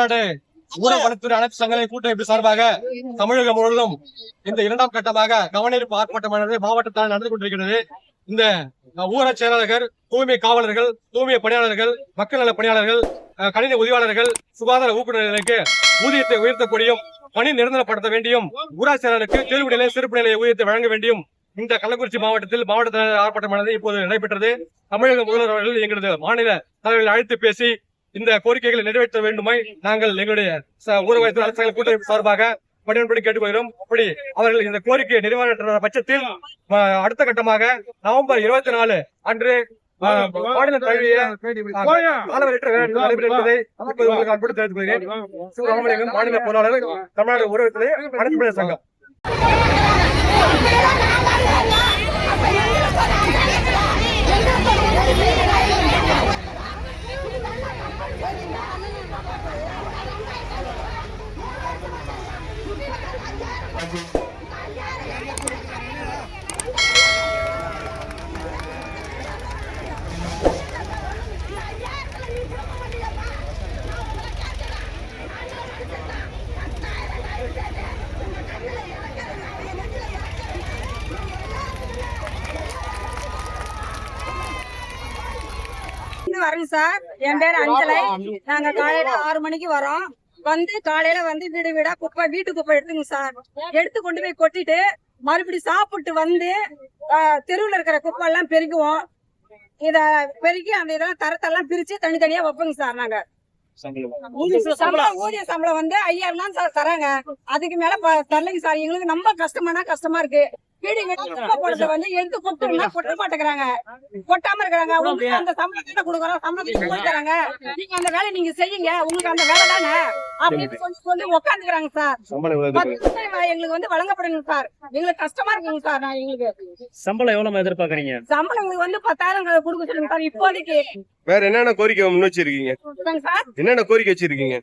தமிழ்நாடு ஊரக அனைத்து சங்கங்களை கூட்டமைப்பு சார்பாக தமிழகம் முழுவதும் இந்த இரண்டாம் கட்டமாக கவனிப்பு ஆர்ப்பாட்டமானது மாவட்டத்தில் நடந்து கொண்டிருக்கிறது. இந்த ஊரக செயலாளர்கள் தூய்மை காவலர்கள் தூய்மை பணியாளர்கள் மக்கள் நல பணியாளர்கள் கணினி உதவியாளர்கள் சுகாதார ஊக்குநர்களுக்கு ஊதியத்தை உயர்த்தக்கூடியும் பணி நிரந்தரப்படுத்த வேண்டியும் ஊராட்சி செயலாளருக்கு தேர்வு நிலை சிறப்பு நிலையை ஊதியத்தை வழங்க வேண்டியும் இந்த கள்ளக்குறிச்சி மாவட்டத்தில் மாவட்ட ஆர்ப்பாட்டமானது இப்போது நடைபெற்றது. தமிழக முதல்வர் அவர்கள் எங்களது மாநில தலைவர்களை அழைத்து பேசி இந்த கோரிக்கைகளை நிறைவேற்ற வேண்டுமாய் நாங்கள் எங்களுடைய ச- ஊரக அரசுகள் கூட்டமைப்பு சார்பாக பணியுடன் கேட்டுக்கொள்கிறோம். அப்படி அவர்கள் இந்த கோரிக்கையை நிறைவேற்ற பட்சத்தில் அடுத்த கட்டமாக நவம்பர் இருபத்தி நாலு அன்று மாநில உங்களுக்கு அன்போடு தெரிவித்துக் கொள்கிறேன். சிவராமலிங்கம் மாநில பொருளாளர் தமிழ்நாடு ஊரகத்திலே அனைத்து சங்கம். வரேன் சார். என் பேர் அஞ்சலை. நாங்க காலையில ஆறு மணிக்கு வரோம். வந்து காலையில வந்து வீடு வீடா குப்பை வீட்டு குப்பை எடுத்துங்க சார். எடுத்து கொண்டு போய் கொட்டிட்டு மறுபடியும் சாப்பிட்டு வந்து தெருவுல இருக்கிற குப்பை எல்லாம் பெருக்குவோம் இத பெருக்கி அந்த இதெல்லாம் தரத்தெல்லாம் பிரிச்சு தனித்தனியா வைப்போங்க சார் நாங்க. ஊதிய சம்பளம் வந்து ஐயாயிரம் தான் சார் தராங்க. அதுக்கு மேல தரலைங்க சார். எங்களுக்கு ரொம்ப கஷ்டமான கஷ்டமா இருக்கு. வீடு போடுறத வந்து எடுத்து கொட்டுனா கொட்ட மாட்டேங்கிறாங்க. கொட்டாம இருக்கிறாங்க. உங்களுக்கு அந்த சம்பளம் தானே கொடுக்குறோம். சம்பளத்துக்கு போய் தராங்க. நீங்க அந்த வேலையை நீங்க செய்யுங்க. உங்களுக்கு அந்த வேலை தானே? அப்படின்னு சொல்லி சொல்லி உட்காந்துக்கிறாங்க சார். எங்களுக்கு வந்து வழங்கப்படுங்க சார். எங்களுக்கு கஷ்டமா இருக்குங்க சார் நான் எங்களுக்கு. சம்பளம் எவ்வளவு எதிர்பார்க்கறீங்க? சம்பளம் எங்களுக்கு வந்து பத்தாயிரம் கொடுக்க சொல்லுங்க சார். இப்போதைக்கு வேற என்னென்ன கோரிக்கை முன் வச்சிருக்கீங்க? என்னென்ன கோரிக்கை வச்சிருக்கீங்க?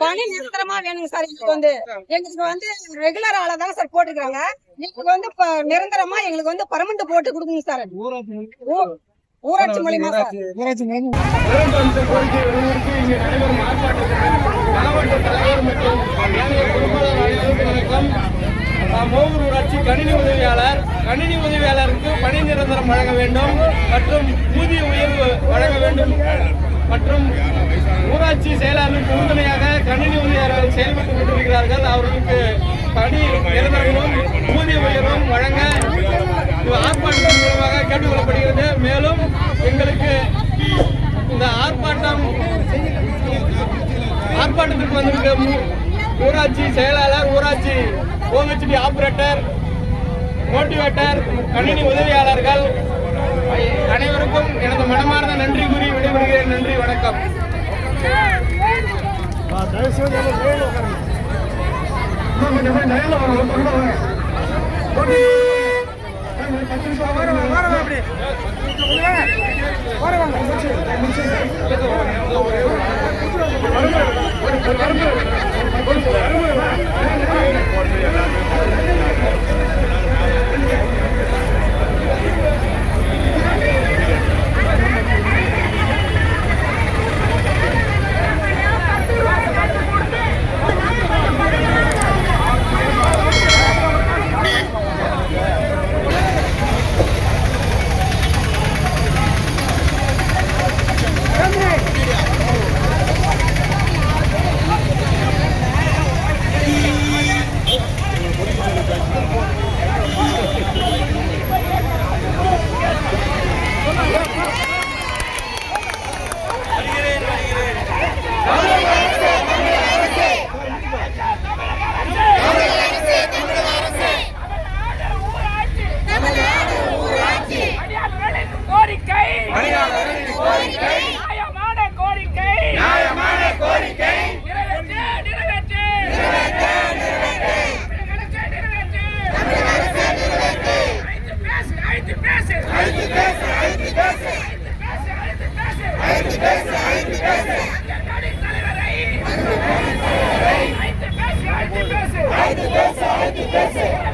பணி நிரந்தரம் வேணுங்க சார் எங்களுக்கு வந்து. எங்களுக்கு வந்து ரெகுலர் ஆளா தான் சார் போட்டுக்கிறாங்க எங்களுக்கு வந்து நிரந்தரமா எங்களுக்கு வந்து பர்மனண்ட் போட்டு கொடுங்க சார். ஊராட்சி அனைவருக்கும் வணக்கம். நான் மோகூர் ஊராட்சி கணினி உதவியாளர் கணினி உதவியாளருக்கு பணி நிரந்தரம் வழங்க வேண்டும் மற்றும் ஊதிய உயர்வு வழங்க வேண்டும். மற்றும் ஊராட்சி செயலாளருக்கு உறுதுணையாக கணினி உதவியாளர்கள் செயல்பட்டுக் கொண்டிருக்கிறார்கள். அவர்களுக்கு பணி நிரந்தரமும் ஊதிய உயர்வும் வழங்க இது ஆர்ப்பாட்டத்தின் மூலமாக கேட்டுக்கொள்ளப்படுகிறது. இந்த ஆர்ப்பாட்டம் ஆர்ப்பாட்டத்திற்கு வந்திருக்க ஊராட்சி செயலாளர் ஊராட்சி ஓஹெச்டி ஆபரேட்டர் மோட்டிவேட்டர் கணினி உதவியாளர்கள் அனைவருக்கும் எனது மனமார்ந்த நன்றி கூறி விடைபெறுகிறேன். நன்றி வணக்கம். பணியாளர்களின் கோரிக்கை நியாயமான கோரிக்கை நிறைவேற்று, நிறைவேற்று. தமிழக அரசே, நிறைவேற்று. அழைத்து பேசு, அழைத்து பேசு. அழைத்து பேசு, அழைத்து பேசு. அங்கன்வாடி தலைவரை. அழைத்து பேசு, அழைத்து பேசு.